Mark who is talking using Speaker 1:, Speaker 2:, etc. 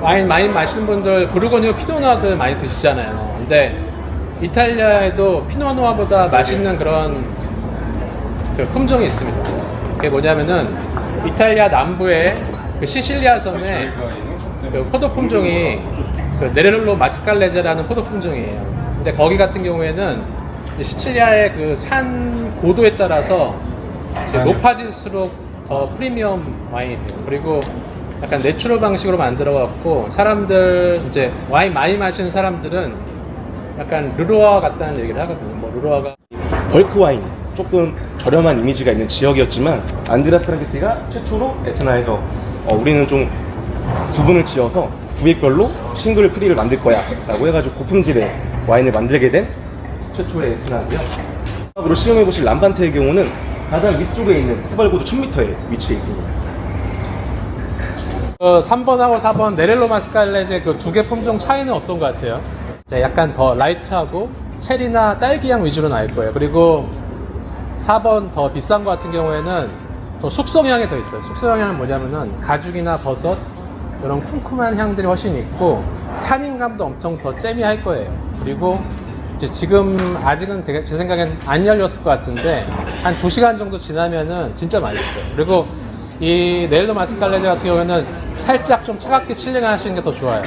Speaker 1: 와인 많이 마시는 분들 부르고니오 피노누아도 많이 드시잖아요. 근데 이탈리아에도 피노누아보다 맛있는 그런 그 품종이 있습니다. 그게 뭐냐면은 이탈리아 남부의 그 시실리아 섬에 그 포도 품종이 그 네렐로 마스칼레제라는 포도 품종이에요. 근데 거기 같은 경우에는 시칠리아의 그 산 고도에 따라서 이제 높아질수록 더 프리미엄 와인이 돼요. 그리고 약간 내추럴 방식으로 만들어 갖고 사람들 이제 와인 많이 마시는 사람들은 약간 르로아 같다는 얘기를 하거든요. 뭐 르로아가
Speaker 2: 벌크 와인 조금 저렴한 이미지가 있는 지역이었지만 안드레아 프랑게티가 최초로 에트나에서 어, 우리는 좀 구분을 지어서 구획별로 싱글 크리를 만들 거야 라고 해가지고 고품질의 와인을 만들게 된 최초의 에트나고요 마지막으로 시음해보실 람반테의 경우는 가장 위쪽에 있는 해발고도 1000m에 위치해 있습니다
Speaker 1: 그 3번하고 4번 네렐로 마스칼레제 그두 개 품종 차이는 어떤 것 같아요? 자, 약간 더 라이트하고 체리나 딸기향 위주로 나올 거예요. 그리고 4번 더 비싼 것 같은 경우에는 더 숙성향이 더 있어요. 숙성향은 뭐냐면은 가죽이나 버섯 이런 쿰쿰한 향들이 훨씬 있고 타닌감도 엄청 더 잼이할 거예요. 그리고 지금 아직은 되게 제 생각엔 안 열렸을 것 같은데 한 2시간 정도 지나면은 진짜 맛있어요. 그리고 이 네일로 마스칼레제 같은 경우에는 살짝 좀 차갑게 칠링 하시는 게 더 좋아요.